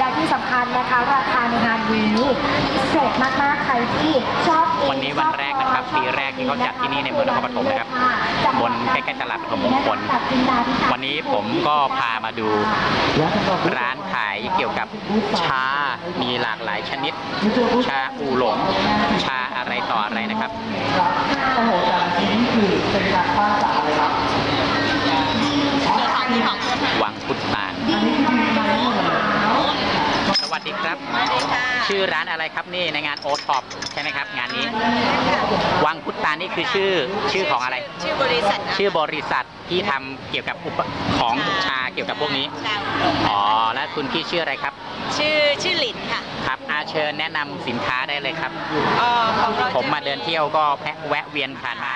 และที่สำคัญนะคะราคาในงานนี้พิเศษมากๆใครที่ชอบเองวันนี้วันแรกนะครับปีแรกที่เขาจัดที่นี่ในเมืองนครปฐมนะครับบนใกล้ๆตลาดปฐมมงคลวันนี้ผมก็พามาดูร้านขายเกี่ยวกับชา มีหลากหลายชนิด ชาอูหลง ชาอะไรต่ออะไรนะครับโอ้โหแต่ละชิ้นคือเป็นการสร้างจากอะไรครับวังพุทธาน สวัสดีครับ ชื่อร้านอะไรครับนี่ในงานโอท็อปใช่ไหมครับ งานนี้ วังพุทธานนี่คือชื่อชื่อของอะไร ชื่อบริษัทนะชื่อบริษัทที่ทำเกี่ยวกับอุปของชาเกี่ยวกับพวกนี้อ๋อแล้วคุณพี่ชื่ออะไรครับชื่อชื่อหลินค่ะครับอาเชิญแนะนำสินค้าได้เลยครับ เอ่อของเราผมมาเดินเที่ยวก็แพะแวะเวียนผ่านมา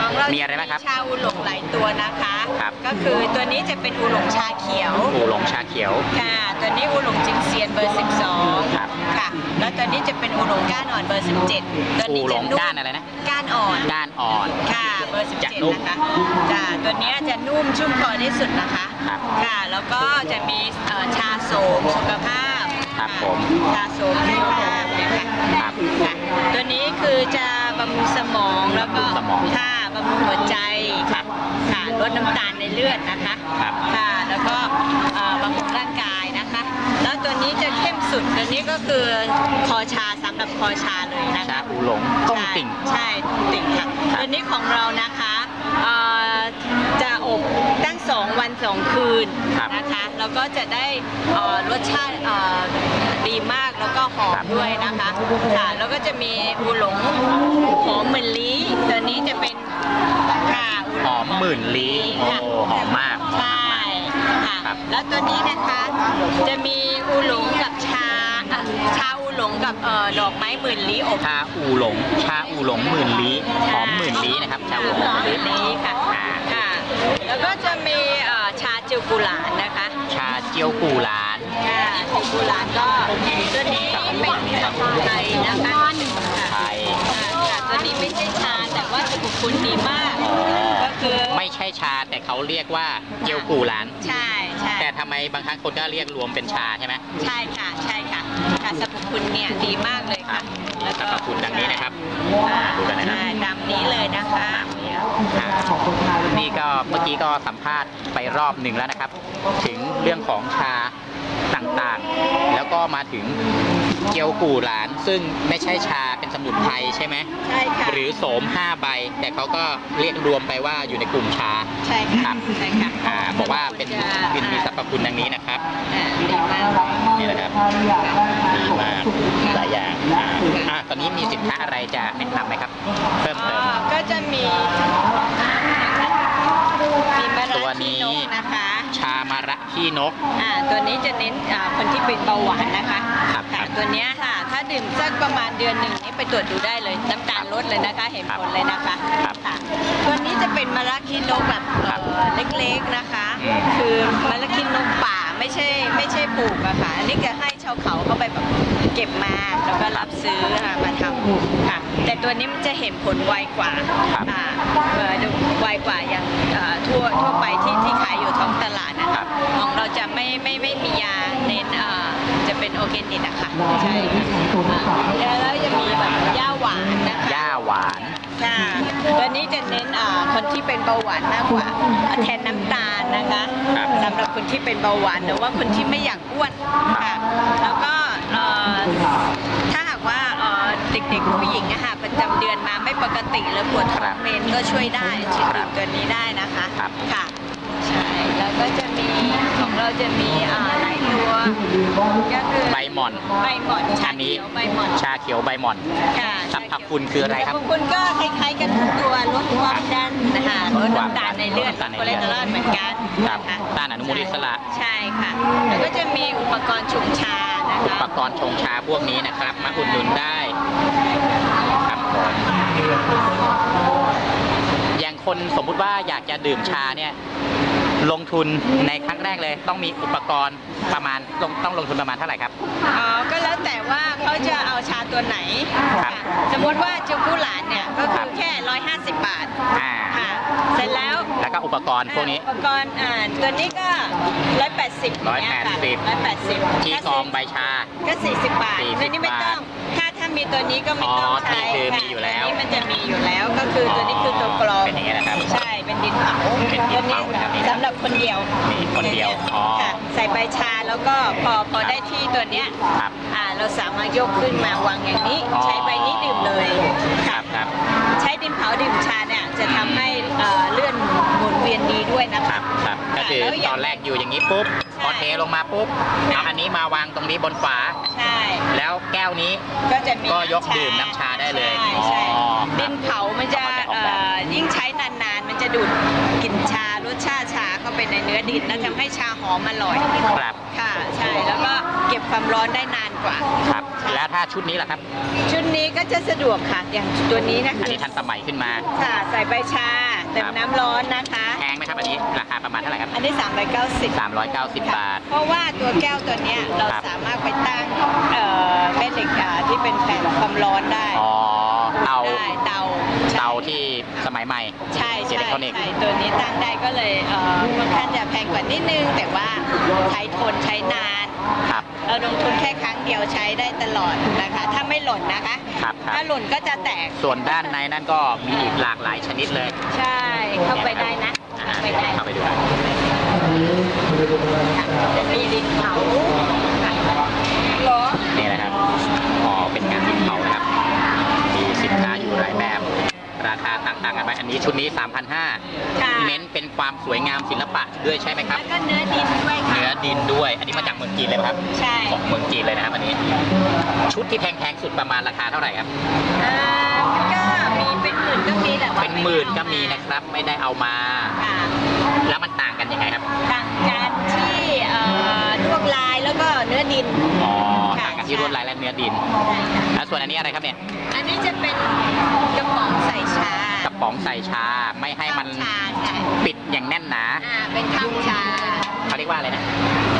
ของเรามีอะไรบ้างครับชาอูหลงหลายตัวนะคะ ครับ ก็คือตัวนี้จะเป็นอูหลงชาเขียว อูหลงชาเขียว ค่ะ ตัวนี้อูหลงจิงเซียนเบอร์ 12 ครับ ค่ะ แล้วตัวนี้จะเป็นอูหลงก้านอ่อนเบอร์ 17ตัวอูนี้หลจะงนุ่มก้านอะไรนะ ก้านอ่อนก้านอ่อน ค่ะ เบอร์ จะนุ่ม17 นะคะจ้าตัวเนี้ยจะนุ่มชุ่มคอที่สุดนะคะ ครับค่ะ แล้วก็จะมีเอ่อชาโสมสุขภาพครับะผม ชาโสมสุขภาพเนี่ยค่ะครับ ค่ะ ตัวนี้คือจะบำรุงสมองแล้วก็บำรุงสมอง ค่ะบำรุงหัวใจ ครัค่ะบค่ะลดน้ำตาลในเลือดนะคะครับ ค่ะ แล้วก็ สุดตัวนี้ก็คือคอชาสำหรับคอชาเลยนะชาคะอูหลงต้งติ่ง ใช่ใช่ติ่งค่ะครับตัวนี้ของเรานะคะเอ่อจะอบตั้งสองวันสองคืนครับนะคะแล้วก็จะได้เอ่อรสชาติเอ่อดีมากแล้วก็หอมครับด้วยนะคะค่ะแล้วก็จะมีอูหลงหอมเหมือนลี้ตัวนี้จะเป็นค่ะหอมหมื่นลี้โอ้ค่ะ หอมมาก ใช่ค่ะ ครับ แล้วตัวนี้นะคะจะมีอูหลงกับชาอะ ชาอูหลงกับเอ่อดอกไม้หมื่นลี้อบชาอูหลง ชาอูหลงหมื่นลี้หอมหมื่นลี้นะครับชาอูหลงหมื่นลี้นี้ค่ะอ่าค่ะ แล้วก็จะมีเอ่อชาจิวกุหลานนะคะชาเจียวกูหลาน ค่ะจิวกุหลานก็ตัวนี้เป็นสมุนไพรนะคะไทย ค่ะค่ะตัวนี้ไม่ใช่ชาแต่ว่าสรรพคุณดีมากอ๋อก็คือไม่ใช่ชาแต่เขาเรียกว่าเจียวกูหลาน ใช่ใช่แต่ทำไมบางครั้งคนก็เรียกรวมเป็นชาใช่ไหม ใช่ค่ะใช่ ค่ะค่ะสรรพคุณเนี่ยดีมากเลยครัค่ะบแล้วสรก็รพคุณดังนี้นะครับอ่าดูกันนะครับใช่ดำนี้เลยนะคะอ่านี่ก็เมื่อกี้ก็สัมภาษณ์ไปรอบหนึ่งแล้วนะครับ ถึงเรื่องของชาต่างๆ แล้วก็มาถึงเกียวกูหลาน ซึ่งไม่ใช่ชาเป็นสมุนไพรใช่ไหมใช่ค่ะหรือโสม5ใบ แต่เขาก็เรียกรวมไปว่าอยู่ในกลุ่มชาใช่ครัค่ะบใช่ค่ะอ่าบอกว่าเป็นจะเป็นมีสรรพคุณดังนี้นะครับอ่าดีมากนี่นะครับดี มากหลายอย่างอ่าอ่าตอนนี้มีสินค้าอะไรจะแนะนำไหมครับ เพิ่มอ๋อเติม ก็จะมีมีมะตัวระนี้ขี้นกนะคะชามาระขี้นก อ่าตัวนี้จะเน้นอ่าคนที่เป็นเบาหวานนะคะครับค่ะตัวเนี้ยค่ะ ถ้าดื่มสักประมาณเดือนหนึ่งนี่ไปตรวจดูได้เลย น้ำตาลลดเลยนะคะ เห็นผลเลยนะคะครับค่ะตัวนี้จะเป็นมะระขี้นกแบบเอ่อเล็กๆนะคะ อืม คือมะระขี้นกป่าไม่ใช่ไม่ใช่ปลูกอะค่ะ ก็บมาแล้วก็รับซื้อค่ะมาทำค่ะแต่ตัวนี้มันจะเห็นผลไวกว่าครับอ่าเอ่อดูไวกว่าอย่างเอ่อทั่วทั่วไปที่ที่ขายอยู่ท้องตลาดนะครัคะบของเราจะไม่ไม่ไม่มียาเน้นเอ่อจะเป็นออร์แกนิกอะค่ะใช่ค่ะอ่าแล้วจะมีแบบย่าหวานนะคะย่าหวานค่ะตัวนี้จะเน้นเอ่อคนที่เป็นเบาหวานมากกว่าแทนน้ำตาลนะคะครับสำหรับคนที่เป็นเบาหวานหรือว่าคนที่ไม่อยากอ้วนค่ะแล้วก็เอ่อ ถ้าหากว่าเอ่อเด็กๆผู้หญิงอะค่ะประจำเดือนมาไม่ปกติหรือปวดท้องเมนก็ช่วยได้ฉีดดื่มตัวนี้ได้นะคะครับค่ะใช่แล้วก็จะมีของเราจะมีเอ่อหลายตัวก็คือใบหม่อนใบหม่อนชาอันนี้เขียวใบหม่อนชาเขียวใบหม่อนค่ะสรรพคุณคืออะไรครับสพคุณก็คล้ายๆกันทุกตัวลดความดันนะคะลดน้ำตาลในเลือดลดน้ำตาลในคอเลืเลอดสเตอรอลเหมือนกันครับนะคะต้านอนุมูลอิสระใช่ค่ะแล้วก็จะมีอุปกรณ์ชงชานะ อุคะปกรณ์ชงชาพวกนี้นะครับ มาอุดหนุนได้ครับผมอย่างคนสมมุติว่าอยากจะดื่มชาเนี่ยลงทุนในครั้งแรกเลย ต้องมีอุปกรณ์ประมาณต้องต้องลงทุนประมาณเท่าไหร่ครับอ๋อก็แล้วแต่ว่าเขาจะเอาชาตัวไหนครับค่ะสมมติว่าจูกุหลานเนี่ยก็คือแค่ 150 บาทอ่าค่ะเสร็จแล้วแล้วแล้วก็ อุปกรณ์พวกนี้ อุปกรณ์อ่าตัวนี้ก็ 180เนี่ยค่ะ180 180ที่ซองใบชา ก็40บาท40ตัวนี้ไม่ต้อง ถ้าถ้ามีตัวนี้ก็ไม่ต้องอ๋อใช้ที่คือค่ะมีอยู่แล้วตัวนี้มันจะมีอยู่แล้วก็คือตัวนี้คือตัวกรองเป็นอย่างนี้นะครับ ใช่ เป็นดินเผาเป็นดินเผานะครับนี่นะสำหรับคนเดียวมีคนเดียวอ๋อค่ะใส่ใบชาแล้วก็พอพอได้ที่ตัวเนี้ยครับอ่าเราสามารถยกขึ้นมาวางอย่างนี้ อ๋อ ใช้ใบนี้ดื่มเลย ครับครับ ใช้ดินเผาดื่มชาเนี่ยจะทำให้ ครับก็คือแล้วอย่างตอนแรกอยู่อย่างนี้ปุ๊บพอเทลงมาปุ๊บเอาอันนี้มาวางตรงนี้บนฝา ใช่ แล้วแก้วนี้ก็จะมีก็ยกดื่มน้ำชาได้เลยใช่ใช่อ๋อดินเผามันจะเอามาจากออกแบบเอ่อยิ่งใช้นานๆ มันจะดูดกลิ่นชารสชาติชาเข้าไปในเนื้อดินแล้วทำให้ชาหอมอร่อยครับค่ะใช่แล้วก็เก็บความร้อนได้นานกว่าครับแล้วถ้าชุดนี้ล่ะครับ ชุดนี้ก็จะสะดวกค่ะอย่างตัวนี้นะอันคะนี้ทันสมัยขึ้นมาค่ะใส่ใบชาเติมครับน้ำร้อนนะคะ อันนี้ราคาประมาณเท่าไหร่ครับอันนี้ 390 390 บาท เพราะว่าตัวแก้วตัวเนี้ยเราครับสามารถไปตั้งเอ่อแม่เหล็กอะที่เป็นแผ่นความร้อนได้อ๋อเตาได้เตาใช่เตาที่สมัยใหม่ใช่อิใช่เล็กทรอนิกส์ ใช่ตัวนี้ตั้งได้ก็เลยเอ่อค่อนข้างจะแพงกว่านิดนึง แต่ว่าใช้ทนใช้นานครับ เราลงทุนแค่ครั้งเดียวใช้ได้ตลอดนะคะ ถ้าไม่หล่นนะคะ ครับครับ ถ้าหล่นก็จะแตกส่วนด้านในนั่นก็มีอีกหลากหลายชนิดเลย ใช่เข้าไปได้นะอ่า เข้าไปได้เข้าไปดูครับค่ะจะมีดินเผาเหรอนี่นะครับอ๋อเป็นงานดินเผานะครับ มีสินค้าอยู่หลายแบบ ราคาต่างๆกันไปอันนี้ชุดนี้ 3,500ค่ะเน้นเป็นความสวยงามศิลปะด้วยใช่ไหมครับ แล้วก็เนื้อดินด้วยค่ะ เนื้อดินด้วย อันนี้มาจากเมืองจีนเลยไหมครับ ใช่ ของเมืองจีนเลยนะครับอันนี้ ชุดที่แพงๆสุดประมาณราคาเท่าไหร่ครับ หมื่นก็มีนะครับ ไม่ได้เอามา ค่ะแล้วมันต่างกันยังไงครับ ต่างกันที่เอ่อลวดลายแล้วก็เนื้อดิน อ๋อค่ะต่างกันที่ลวดลายและเนื้อดินใช่ค่ะแล้วส่วนอันนี้อะไรครับเนี่ย อันนี้จะเป็นกระป๋องใส่ชากระป๋องใส่ชา ไม่ให้มันชาใช่ปิดอย่างแน่นหนา อ่าเป็นถ้ำชาเขาเรียกว่าอะไรนะ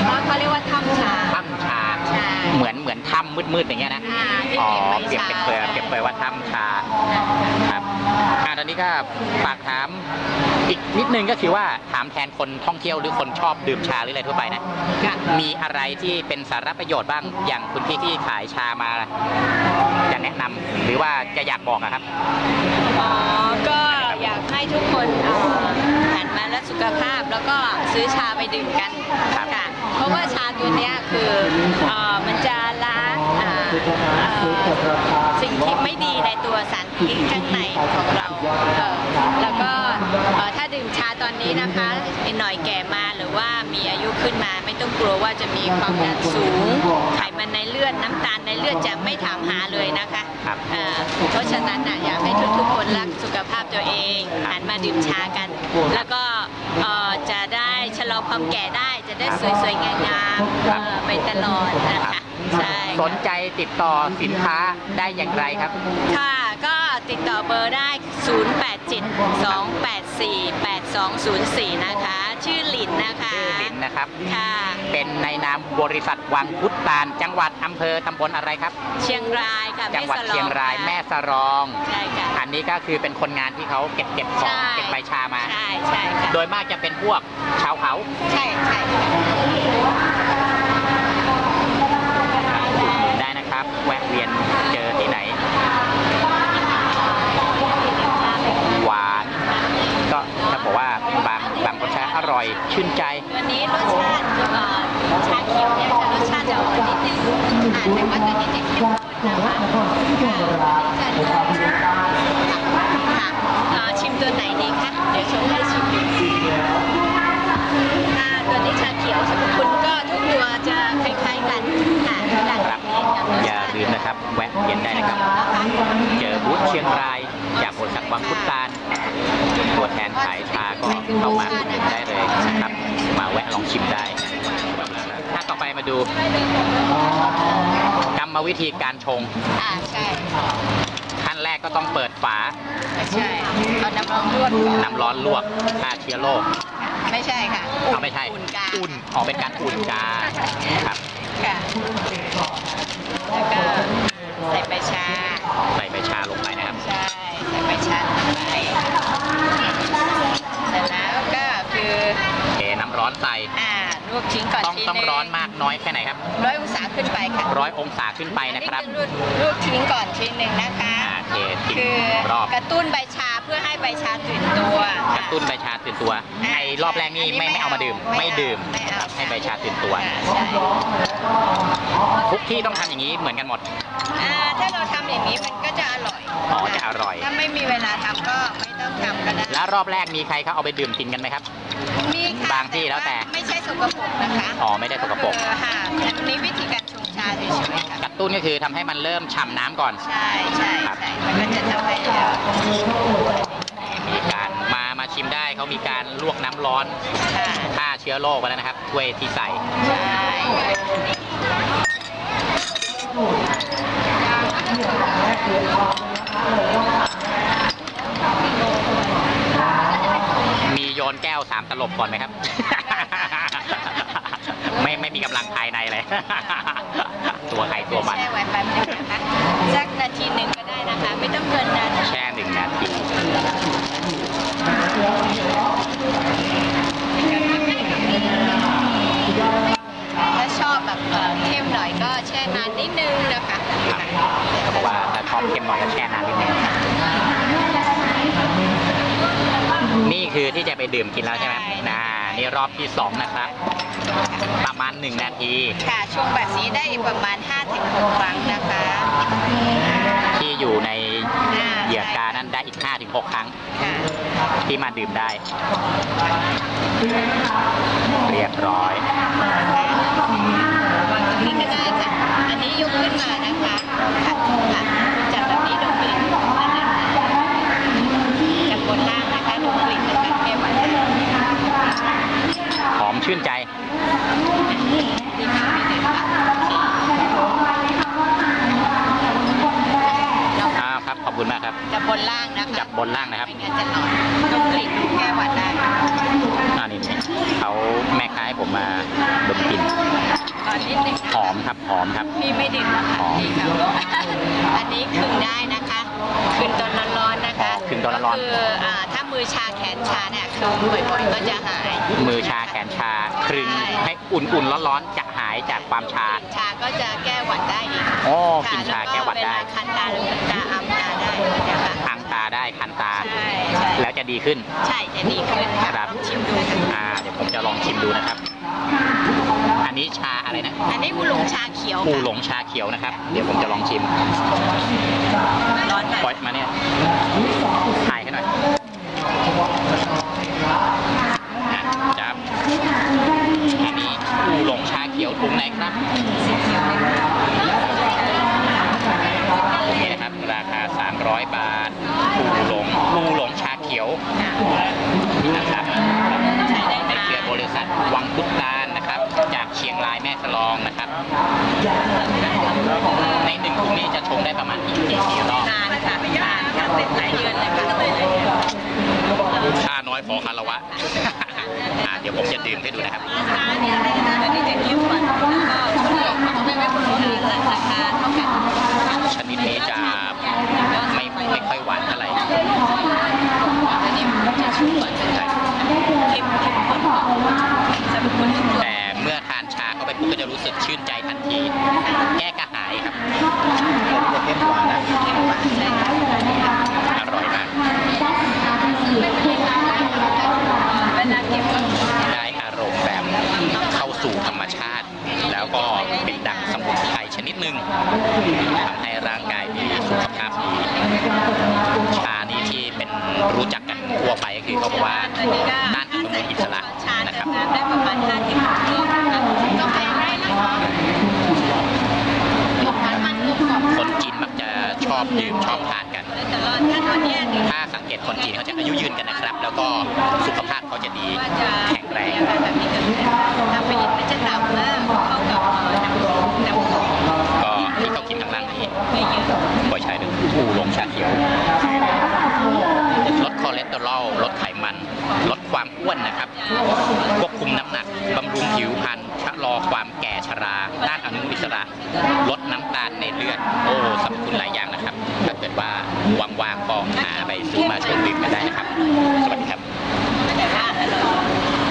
เพราะเขาเรียกว่าถ้ำชา ถ้ำชา ใช่เหมือนเหมือนถ้ำมืดๆอย่างเงี้ยนะ อ่าที่อ๋อเก็บใบเปรียบชาเปรยเปรียบเปรยว่าถ้ำชาครับอ่าตอ นนี้ก็ฝากถามอีกนิดนึงก็คือว่าถามแทนคนท่องเที่ยวหรือคนชอบดื่มชาหรืออะไรทั่วไปนะค่ะมีอะไรที่เป็นสาระประโยชน์บ้างอย่างคุณพี่ที่ขายชามาจะแนะนำหรือว่าจะอยากบอกอะครับอ๋อก็อยากให้ทุกคนเอ่อหันมารักสุขภาพแล้วก็ซื้อชาไปดื่มกันครับค่ะเพราะว่าชาตัวเนี้ยคือเอ่อมันจะล้างอ่าเอ่อ สิ่งที่ไม่ดีในตัวสารพิษข้างในของเราเอ่อแล้วก็เอ่อถ้าดื่มชาตอนนี้นะคะอีกหน่อยแก่มาหรือว่ามีอายุขึ้นมาไม่ต้องกลัวว่าจะมีความดันสูง ไขมันในเลือดน้ำตาลในเลือดจะไม่ถามหาเลยนะคะครับเอ่อเพราะฉะนั้นน่ะอยากให้ทุกๆคนรักสุขภาพตัวเองหันมาดื่มชากัน แล้วก็ ความแก่ได้จะได้สวยๆงามๆครับเอ่อไปตลอดนะคะใช่สนใจติดต่อสินค้าได้อย่างไรครับ ค่ะก็ติดต่อเบอร์ได้ 0872848204 นะคะ ชื่อหลินนะคะ ชื่อลินนะครับ ค่ะ เป็นในนามบริษัทวังพุทธตาลจังหวัดอำเภอตำบลอะไรครับ เชียงรายค่ะจังหวัดแม่สลอเชียงรายค่ะ แม่สรอง ใช่ค่ะ อันนี้ก็คือเป็นคนงานที่เขาเก็บเก็บของใช่ เก็บใบชามา ใช่ใช่ค่ะ โดยมากจะเป็นพวกชาวเขาใช่ใช่ค่ะได้นะครับ แวะเวียนเจอที่ไหน หวาน ก็จะบอกว่าบางบางรสชาติอร่อย ชื่นใจวันนี้รสชาติชาเขียวเนี่ยจะรสชาติจะอ่อนนิดนึงแต่ว่าตัวนี้จะเข้มข้นนะคะค่ะเอ่อชิมตัวไหนดีคะ เดี๋ยวชมให้ชิมดูอ่าตัวนี้ชาเขียวคุณก็ทุกตัวจะคล้ายๆกันค่ะครับนี้กับอย่าลืมนะครับ แวะเวียนได้นะครับ เจอบูธเชียงราย จากบริษัทวังพุทธตาลตัวแทนขายชาก็เข้ามาอุดหนุนได้เลยนะครับมาแวะลองชิมได้ถ้าต่อไปมาดูกรรมวิธีการชงอ่าใช่ขั้นแรกก็ต้องเปิดฝาใช่เอาน้ำร้อนรวดก่อนน้ำร้อนลวกฆ่าเชื้อโรคไม่ใช่ค่ะเอาไม่ใช่อุ่นกาอุ่นออกเป็นการอุ่นกาครับค่ะแล้วก็ใส่ใบชา ใส่ใบชาลงไปนะครับ ใช่ ใส่ใบชาลงไปเสร็จแล้ว ค่ะ ร้ อยองศาขึ้นไปอันนะนี้ครับคือลูกทิ้งก่อนทีหนึ่งนะคะอ่าเททิ้งคือรอบกระตุ้นใบชาเพื่อให้ใบชาตื่นตัว กระตุ้นใบชาตื่นตัวไอ้รอบแรกนี่ไม่ไม่เอามาดื่ม ไม่ดื่มไม่เอาให้ใบชาตื่นตัวอ่าใช่ทุกที่ต้องทำอย่างนี้เหมือนกันหมดอ่าถ้าเราทำอย่างนี้มันก็จะอร่อยอ๋อจะอร่อย ถ้าไม่มีเวลาทำก็ไม่ต้องทำก็ได้แล้วรอบแรกมีใครเขาเอาไปดื่มกินกันไหมครับมีค่ะบางที่แล้วแต่ไม่ใช่สกปรกนะคะอ๋อไม่ได้สกปรกเออค่ะอันนี้วิธีการ ชงชาเฉยๆค่ะกระตุ้นก็คือทำให้มันเริ่มฉ่ำน้ำก่อน ใช่ใช่ครับใช่มันก็จะทำให้เอ่อมีการมามาชิมได้เขามีการลวกน้ำร้อนค่ะฆ่าเชื้อโรคไว้แล้วนะครับถ้วยที่ใส่ใช่มีโยนแก้วสามตลบก่อนไหมครับ ไม่ไม่มีกำลังภายในเลย ตัวใครตัวมัน แช่ไว้แป๊บนึงนะคะสักนาทีหนึ่งก็ได้นะคะ ไม่ต้องเกินนั้น แช่หนึ่งนาที ถ้าชอบแบบเอ่อเข้มหน่อยก็แช่นานนิดนึงนะคะครับเขาบอกว่าถ้าชอบเข้มหน่อยก็แช่นานนิดนึงนี่คือที่จะไปดื่มกินแล้วใช่ไหมน่านี่รอบที่สองนะครับ ประมาณหนึ่งนาที ค่ะช่วงแบบนี้ได้ประมาณ5-6ครั้งนะคะ ที่อยู่ในอ่าเหยือกกานั้นได้อีก5-6ครั้งค่ะที่มาดื่มได้ เรียบร้อยวางตรงนี้ก็ได้ค่ะ อันนี้ยกขึ้นมานะคะค่ะค่ะจากแบบนี้ดมกลิ่นนะคะจากบนล่างนะคะดมกลิ่นนะคะแก้หวัดได้ หอมชื่นใจ ดีค่ะไม่เด็ดค่ะ อ้าวครับ ขอบคุณมากครับ จับบ นล่างนะคะจับบนล่างนะครับไม่งั้นจะหลอนดมกลิ่นแก้หวัดได้อ่านี่เขาแม่ค้าให้ผมมาดมกลิ่นก่อนนิดนึงนะหอมครับหอมครับพี่ไม่ดื่มนะคะหอมพี่เขาอันนี้คึงได้นะคะคึงตอนร้อนๆนะคะคึงตอนร้อนๆก็คืออ่าถ้ามือชาแขนชาเนี่ยคึงบ่อยๆก็จะหาย มือชาแขนชาครึงให้อุ่นๆร้อนๆจะหายจากความชา ชาก็จะแก้หวัดได้อีกโอ้ค่ะกินชาแก้หวัดได้เวลาคันตาหรือคันตาอัมตาได้นะคะทาง ตาได้คันตา ใช่ใช่แล้วจะดีขึ้น ใช่จะดีขึ้นค่ะครับ ลองชิมดูค่ะอ่าเดี๋ยวผมจะลองชิมดูนะครับ อันนี้ชาอะไรนะอันนี้อูหลงชาเขียวปูค่ะหลงชาเขียวนะครับ เดี๋ยวผมจะลองชิมร้อนไหมปล่อยมาเนี่ยถ่ายให้หน่อยอะจับอันนี้ปูหลงชาเขียวถุงไหนครับสีเขียวเลยค่ะนี่นะครับราคา 300 บาท ปูหลง ปูหลงชาเขียว นะครับใช้ได้ในนานเครือบริษัทวังพุทธานนะครับ จากเชียงรายแม่สลองนะครับ ในหนึ่งถุงนี้จะชงได้ประมาณกี่กี่กี่รอบนานค่ะนานค่ะเป็นหลายเดือนเลยค่ะค่าน้อยขอคารวะอะเดี๋ยวผมจะดื่มให้ดูนะครับชาเนี่ยอันนี้จะเข้มกว่าแล้วก็เขาบอกเขาไม่ไม่คุ้มค่าราคาเท่ากันชนิดนี้จะไม่ไม่ค่อยหวานเท่าไหร่อันนี้ มันจะชุ่มกว่าจะใช่เข้มเข้มข้นกว่าสำหรับคนที่ตัว แต่เมื่อทานชาเข้าไปปุ๊บก็จะรู้สึกชื่นใจทันที แก้กระหายครับจะเข้มกว่านะ เข้มกว่าใช่ค่ะ อร่อยมาก เวลาเก็บก็ ได้อารมณ์แบบเข้าสู่ธรรมชาติ แล้วก็เป็นดั่งสมุนไพรชนิดหนึ่งทำให้ร่างกายดีสุขภาพดี ชานี้ที่เป็นรู้จักกันทั่วไปก็คือเขาบอกว่า อันนี้ก็ ต้านอนุมูลอิสระ ชา นะค จะ รับ ทานได้ประมาณ5ถึง6รอบนะคะกาแฟได้นะคะยกมันมันกรอบ คนจีนมักจะ ชอบดื่มชอบทานกันแต่รอดถ้าตัวเนี้ยถ้าสังเกตคนจีนเขาจะอายุยืนกันนะครับ แล้วก็สุขภาพเขาจะดีว่าจะแข็งแรงแบบนี้กันทำไปยินมันจะต่ำมากเข้ากับน้ำน้ำของก็ที่เขากินข้างล่างนี้ไม่เยอะก็ใช้เป็นผู้หลงชาเขียวลดคอเลสเตอรอลลดไขมัน ลดความอ้วนนะครับควบคุมน้ำหนัก บำรุงผิวพรรณชะลอความแก่ชรา ต้านอนุมูลอิสระ ลดน้ำตาลในเลือด โอ้สรรพคุณหลายอย่างนะครับ ถ้าเกิดว่าว่างๆก็หาไปซื้อมาชงดื่มกันได้นะครับ สวัสดีครับ แต่ว่าอร่อ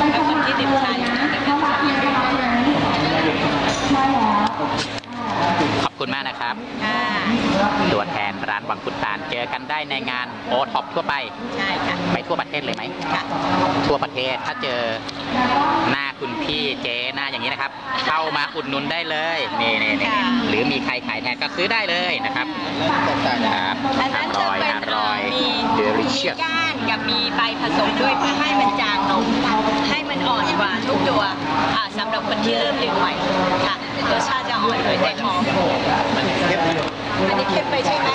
ยแต่คนที่ดื่มชาอยู่นะแต่ไม่ชอบ ใช่แล้ว คุณมากนะครับ ค่ะ ตัวแท นร้านวังพุตานเจอกันได้ในงานโอท็อปทั่วไปใช่ค่ะไปทั่วประเทศเลยไหมค่ะทั่วประเทศถ้าเจอหน้าคุณพี่เจ๊หน้าอย่างนี้นะครับ เข้ามาอุดหนุนได้เลยนี่นี่นี่ค่ะหรือมีใครขายแทนก็ซื้อได้เลยนะครับครับอันนั้นอจะร่อยเป็นอร่อยมี delicious ก้านกับมีใบผสมด้วยเพื่อให้มันจางลงให้มันอ่อนกว่าทุกตัวอ่าสำหรับคนที่เริ่มดื่มใหม่ค่ะรสชาติจะอ่อนโดยแต่หอมอันนี้เข้มไปใช่ไหม